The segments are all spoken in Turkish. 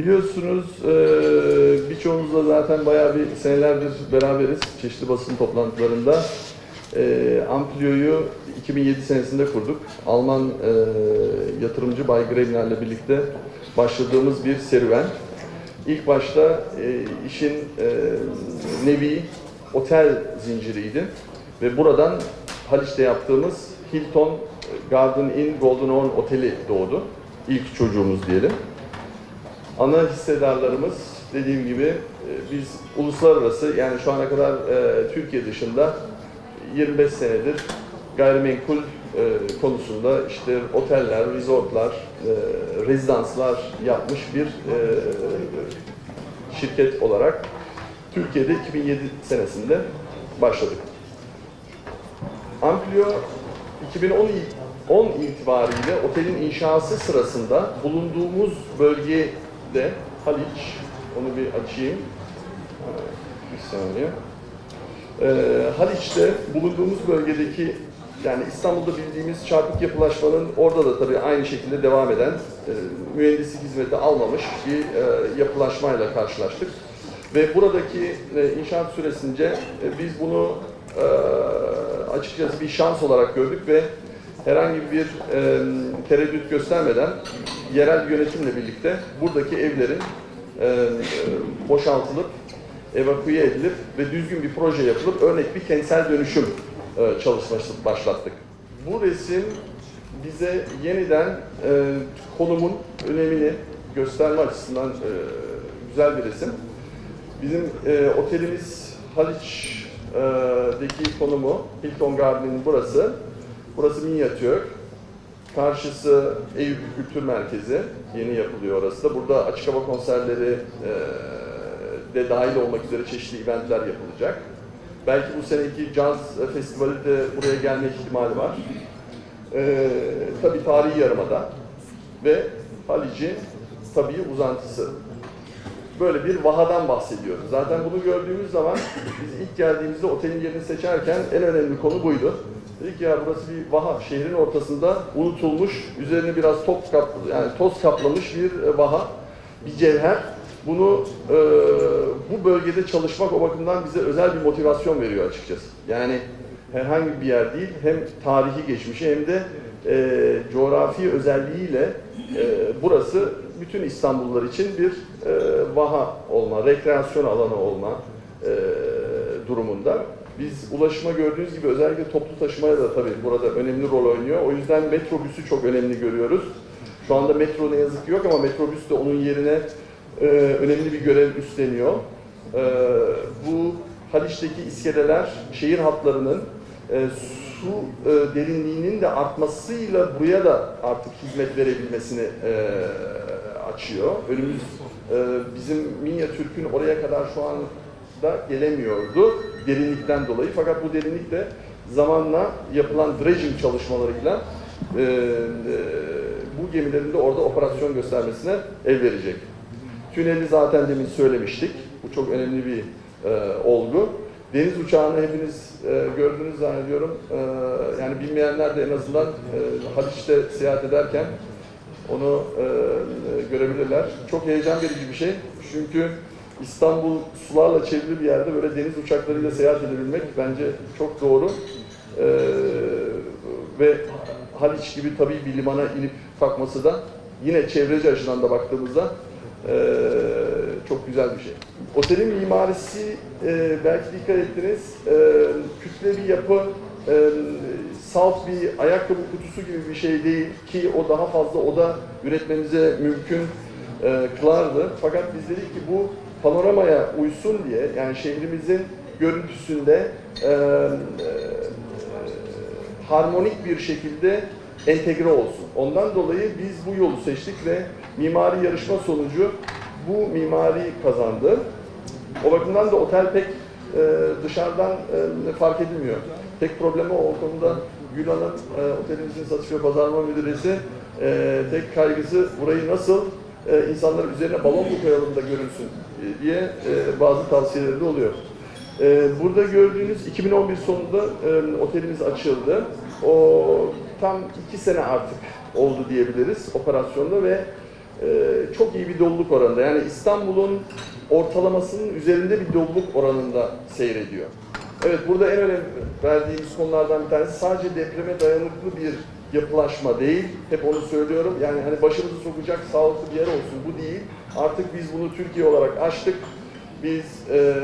Biliyorsunuz e, birçoğumuzla zaten bayağı bir senelerdir beraberiz çeşitli basın toplantılarında. Amplio'yu 2007 senesinde kurduk. Alman yatırımcı Bay Grebner'le birlikte başladığımız bir serüven. İlk başta işin nevi otel zinciriydi ve buradan Haliç'te yaptığımız Hilton Garden Inn Golden Horn Oteli doğdu. İlk çocuğumuz diyelim. Ana hissedarlarımız dediğim gibi e, biz uluslararası yani şu ana kadar e, Türkiye dışında 25 senedir gayrimenkul e, konusunda işte oteller, resortlar, rezidanslar yapmış bir şirket olarak Türkiye'de 2007 senesinde başladık. Amplio 2010 il- 10 itibariyle otelin inşası sırasında bulunduğumuz bölgede Haliç, onu bir açayım. Bir saniye. Ee, Haliç'te bulunduğumuz bölgedeki yani İstanbul'da bildiğimiz çarpık yapılaşmanın orada da tabii aynı şekilde devam eden e, mühendislik hizmeti almamış bir e, yapılaşmayla karşılaştık. Ve buradaki e, inşaat süresince e, biz bunu e, açıkçası bir şans olarak gördük ve herhangi bir e, tereddüt göstermeden yerel yönetimle birlikte buradaki evlerin e, boşaltılıp evakuye edilip ve düzgün bir proje yapılıp örnek bir kentsel dönüşüm e, çalışması başlattık. Bu resim bize yeniden e, konumun önemini gösterme açısından e, güzel bir resim. Bizim e, otelimiz Haliç'deki konumu Hilton Garden'in burası. Burası minyatür. Karşısı Eyüp Kültür Merkezi. Yeni yapılıyor orası da. Burada açık hava konserleri e, de dahil olmak üzere çeşitli eventler yapılacak. Belki bu seneki caz festivali de buraya gelme ihtimali var. E, tabii tarihi yarımada ve Halic'in tabii uzantısı böyle bir vahadan bahsediyoruz. Zaten bunu gördüğümüz zaman biz ilk geldiğimizde otelin yerini seçerken en önemli konu buydu. Dedik ya burası bir vaha, şehrin ortasında unutulmuş, üzerine biraz top kap, yani toz kaplamış bir e, vaha, bir cevher. Bunu e, bu bölgede çalışmak o bakımdan bize özel bir motivasyon veriyor açıkçası. Yani herhangi bir yer değil, hem tarihi geçmişi hem de e, coğrafi özelliğiyle e, burası bütün İstanbullular için bir e, vaha olma, rekreasyon alanı olma e, durumunda. Biz ulaşıma gördüğünüz gibi özellikle toplu taşımaya da tabii burada önemli rol oynuyor. O yüzden metrobüsü çok önemli görüyoruz. Şu anda metro ne yazık ki yok ama metrobüs de onun yerine e, önemli bir görev üstleniyor. E, bu Haliç'teki iskeleler şehir hatlarının e, su e, derinliğinin de artmasıyla buraya da artık hizmet verebilmesini e, açıyor. Önümüz e, bizim Minyatürk'ün oraya kadar şu anda gelemiyordu derinlikten dolayı. Fakat bu derinlik de zamanla yapılan dredging çalışmalarıyla e, e, bu gemilerin de orada operasyon göstermesine el verecek. Tüneli zaten demin söylemiştik. Bu çok önemli bir e, olgu. Deniz uçağını hepiniz e, gördünüz zannediyorum. E, yani bilmeyenler de en azından e, Haliç'te seyahat ederken onu e, e, görebilirler. Çok heyecan verici bir şey. Çünkü İstanbul sularla çevrili bir yerde böyle deniz uçaklarıyla seyahat edebilmek bence çok doğru. E, ve Haliç gibi tabii bir limana inip kalkması da yine çevreci açıdan da baktığımızda e, çok güzel bir şey. Otelin mimarisi e, belki dikkat ettiniz e, kütle bir yapı e, salt bir ayakkabı kutusu gibi bir şey değil ki o daha fazla oda üretmemize mümkün e, kılardı. Fakat biz dedik ki bu panoramaya uysun diye yani şehrimizin görüntüsünde e, e, harmonik bir şekilde entegre olsun. Ondan dolayı biz bu yolu seçtik ve mimari yarışma sonucu bu mimari kazandı. O bakımdan da otel pek e, dışarıdan e, fark edilmiyor. Tek problemi o konuda Gül e, otelimizin satış ve pazarlama müdüresi, e, tek kaygısı burayı nasıl e, insanların üzerine balon mu koyalım da görünsün diye e, bazı tavsiyeleri de oluyor. E, burada gördüğünüz 2011 sonunda e, otelimiz açıldı. O tam iki sene artık oldu diyebiliriz operasyonda ve çok iyi bir doluluk oranında. Yani İstanbul'un ortalamasının üzerinde bir doluluk oranında seyrediyor. Evet burada en önemli verdiğimiz konulardan bir tanesi sadece depreme dayanıklı bir yapılaşma değil. Hep onu söylüyorum. Yani hani başımızı sokacak sağlıklı bir yer olsun. Bu değil. Artık biz bunu Türkiye olarak açtık. Biz e, e,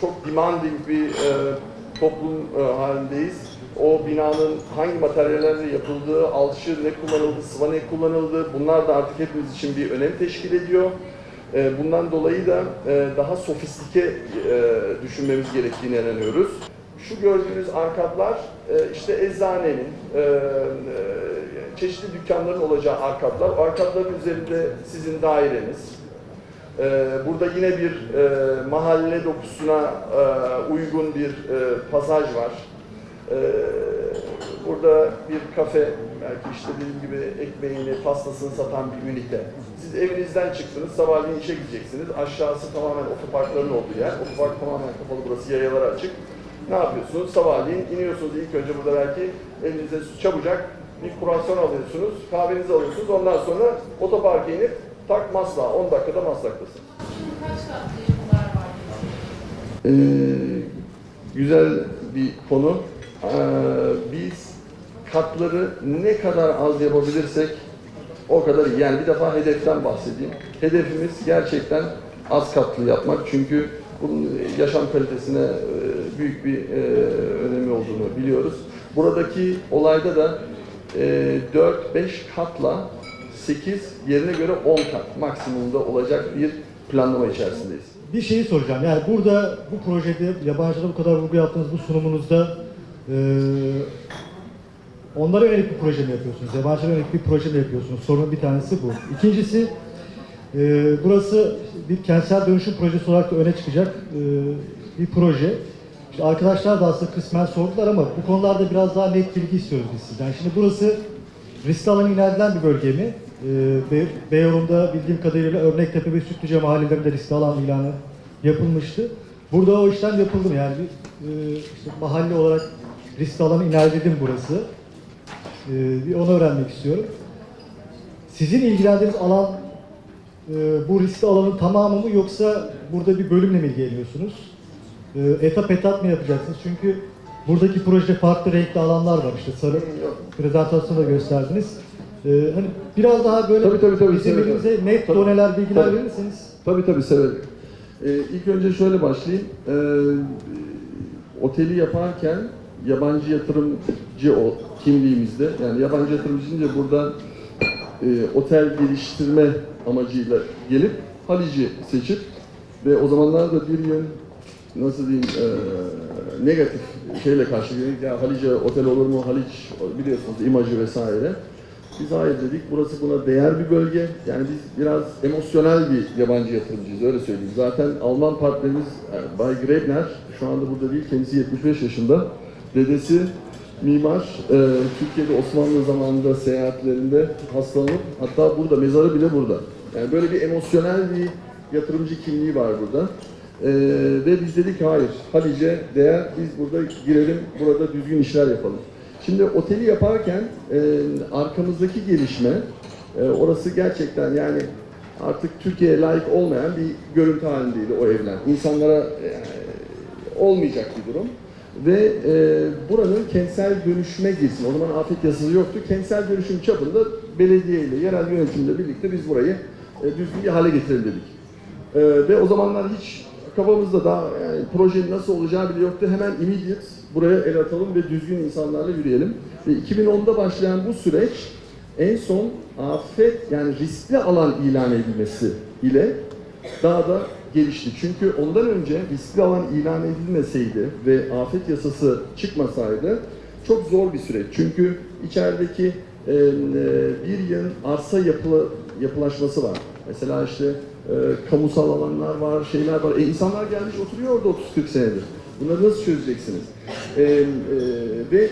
çok demanding bir e, toplum e, halindeyiz. O binanın hangi materyallerle yapıldığı, alçı ne kullanıldı, sıva ne kullanıldı bunlar da artık hepimiz için bir önem teşkil ediyor. E, bundan dolayı da e, daha sofistike e, düşünmemiz gerektiğine inanıyoruz. Şu gördüğünüz arkadlar e, işte eczanenin, e, e, çeşitli dükkanların olacağı arkadlar. O arkadların üzerinde sizin daireniz. Burada yine bir mahalle dokusuna uygun bir pasaj var. Burada bir kafe, belki işte dediğim gibi ekmeğini, pastasını satan bir ünite. Siz evinizden çıktınız, sabahleyin işe gideceksiniz. Aşağısı tamamen otoparkların olduğu yer. Otopark tamamen kapalı, burası yayalara açık. Ne yapıyorsunuz? Sabahleyin iniyorsunuz ilk önce burada belki elinize çabucak bir kruvasan alıyorsunuz, kahvenizi alıyorsunuz. Ondan sonra otoparka inip tak Maslak'a, 10 dakikada Maslak'tasın. Şimdi kaç katlı yapılar var? Ee, güzel bir konu. Ee, biz katları ne kadar az yapabilirsek o kadar iyi. Yani bir defa hedeften bahsedeyim. Hedefimiz gerçekten az katlı yapmak. Çünkü bunun yaşam kalitesine büyük bir e, önemi olduğunu biliyoruz. Buradaki olayda da e, 4-5 katla 8 yerine göre 10 kat maksimumda olacak bir planlama içerisindeyiz. Bir şeyi soracağım. Yani burada bu projede yabancılara bu kadar vurgu yaptığınız bu sunumunuzda eee onlara yönelik bir proje mi yapıyorsunuz? Yabancılara yönelik bir proje mi yapıyorsunuz? Sorunun bir tanesi bu. İkincisi eee, burası bir kentsel dönüşüm projesi olarak da öne çıkacak eee, bir proje. Arkadaşlar da aslında kısmen sordular ama bu konularda biraz daha net bilgi istiyoruz biz sizden. Şimdi burası riskli alan ilan edilen bir bölge mi? Ee, Be Beyoğlu'nda bildiğim kadarıyla Örnektepe ve Sütlüce mahallelerinde riskli alan ilanı yapılmıştı. Burada o işlem yapıldı mı? Yani bir, e, işte mahalle olarak riskli alanı ilan edildi mi burası? Ee, bir onu öğrenmek istiyorum. Sizin ilgilendiğiniz alan e, bu riskli alanın tamamı mı yoksa burada bir bölümle mi ilgileniyorsunuz? E, etap etap mı yapacaksınız? Çünkü buradaki projede farklı renkli alanlar var işte sarı prezentasyonda gösterdiniz. E, hani biraz daha böyle Tabii, tabii, tabii, tabii. net Tabii. doneler bilgiler Tabii. verirseniz. Tabii tabii severim. Ee, ilk önce şöyle başlayayım. Ee, oteli yaparken yabancı yatırımcı o kimliğimizde, yani yabancı yatırımcı deyince burada e, otel geliştirme amacıyla gelip Halic'i seçip ve o zamanlarda bir yön nasıl diyeyim e, negatif şeyle karşıladık. Ya Halice otel olur mu? Haliç biliyorsunuz imajı vesaire. Biz hayır dedik. Burası buna değer bir bölge. Yani biz biraz emosyonel bir yabancı yatırımcıyız öyle söyleyeyim. Zaten Alman partnerimiz e, Bay Grebner şu anda burada değil. Kendisi 75 yaşında. Dedesi mimar. E, Türkiye'de Osmanlı zamanında seyahatlerinde hastalanıp hatta burada mezarı bile burada. Yani böyle bir emosyonel bir yatırımcı kimliği var burada. Ee, ve biz dedik hayır, Halice değer, biz burada girelim, burada düzgün işler yapalım. Şimdi oteli yaparken e, arkamızdaki gelişme, e, orası gerçekten yani artık Türkiye'ye layık olmayan bir görüntü halindeydi o evler. İnsanlara e, olmayacak bir durum. Ve e, buranın kentsel dönüşüme girsin. O zaman afet yasası yoktu. Kentsel dönüşüm çapında belediye ile yerel yönetimle birlikte biz burayı e, düzgün bir hale getirelim dedik. Ee, ve o zamanlar hiç kafamızda daha yani projenin nasıl olacağı bile yoktu. Hemen immediate buraya el atalım ve düzgün insanlarla yürüyelim. Ve 2010'da başlayan bu süreç en son afet yani riskli alan ilan edilmesi ile daha da gelişti. Çünkü ondan önce riskli alan ilan edilmeseydi ve afet yasası çıkmasaydı çok zor bir süreç. Çünkü içerideki e, bir yıl arsa yapılı, yapılaşması var. Mesela işte e, kamusal alanlar var, şeyler var. E, insanlar gelmiş oturuyor orada 30-40 senedir. Bunları nasıl çözeceksiniz? E, e, ve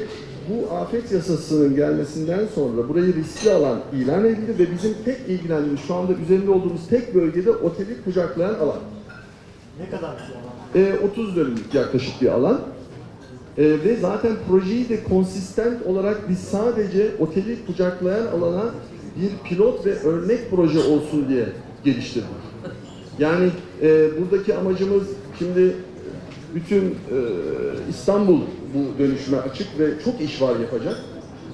bu afet yasasının gelmesinden sonra burayı riskli alan ilan edildi ve bizim tek ilgilendiğimiz şu anda üzerinde olduğumuz tek bölgede oteli kucaklayan alan. Ne kadar bir alan? E, 30 dönümlük yaklaşık bir alan. E, ve zaten projeyi de konsistent olarak biz sadece oteli kucaklayan alana bir pilot ve örnek proje olsun diye geliştirdik. Yani e, buradaki amacımız şimdi bütün e, İstanbul bu dönüşüme açık ve çok iş var yapacak.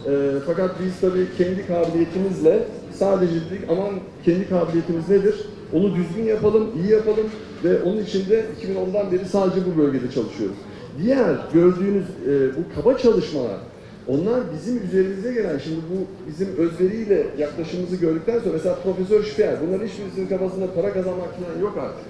E, fakat biz tabii kendi kabiliyetimizle sadece dedik aman kendi kabiliyetimiz nedir? Onu düzgün yapalım, iyi yapalım ve onun için de 2010'dan beri sadece bu bölgede çalışıyoruz. Diğer gördüğünüz e, bu kaba çalışmalar onlar bizim üzerimize gelen, şimdi bu bizim özveriyle yaklaşımımızı gördükten sonra mesela Profesör Speer, bunların hiçbirisinin kafasında para kazanmak falan yok artık.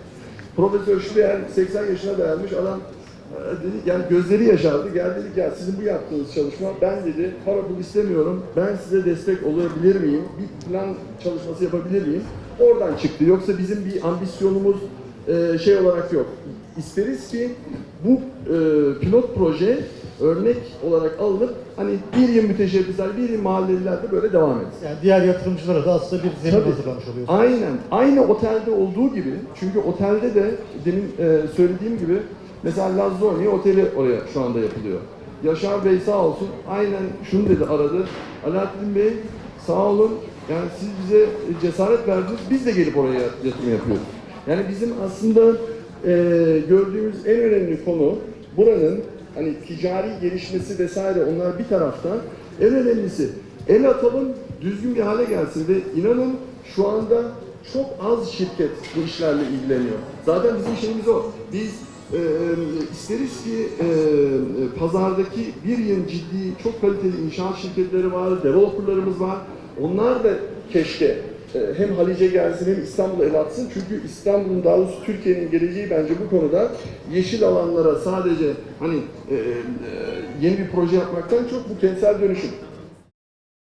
Profesör Speer 80 yaşına dayanmış adam e, dedi, yani gözleri yaşardı. Gel dedik ya sizin bu yaptığınız çalışma ben dedi para pul istemiyorum. Ben size destek olabilir miyim? Bir plan çalışması yapabilir miyim? Oradan çıktı. Yoksa bizim bir ambisyonumuz e, şey olarak yok. İsteriz ki bu e, pilot proje örnek olarak alınıp hani bir yıl müteşebbisler, bir yıl mahalleliler de böyle devam etsin. Yani diğer yatırımcılara da aslında bir zemin Tabii. hazırlamış oluyorsunuz. Aynen. Aynı otelde olduğu gibi. Çünkü otelde de demin e, söylediğim gibi mesela Lazzoni oteli oraya şu anda yapılıyor. Yaşar Bey sağ olsun aynen şunu dedi aradı. Alaaddin Bey sağ olun yani siz bize cesaret verdiniz biz de gelip oraya yatırım yapıyoruz. Yani bizim aslında e, gördüğümüz en önemli konu buranın hani ticari gelişmesi vesaire onlar bir tarafta en önemlisi el atalım düzgün bir hale gelsin ve inanın şu anda çok az şirket bu işlerle ilgileniyor. Zaten bizim şeyimiz o. Biz e, isteriz ki e, pazardaki bir yıl ciddi, çok kaliteli inşaat şirketleri var, developerlarımız var. Onlar da keşke e, hem Halice gelsin hem İstanbul'a el atsın. Çünkü İstanbul'un daha doğrusu Türkiye'nin geleceği bence bu konuda yeşil alanlara sadece hani e, e, yeni bir proje yapmaktan çok bu kentsel dönüşüm.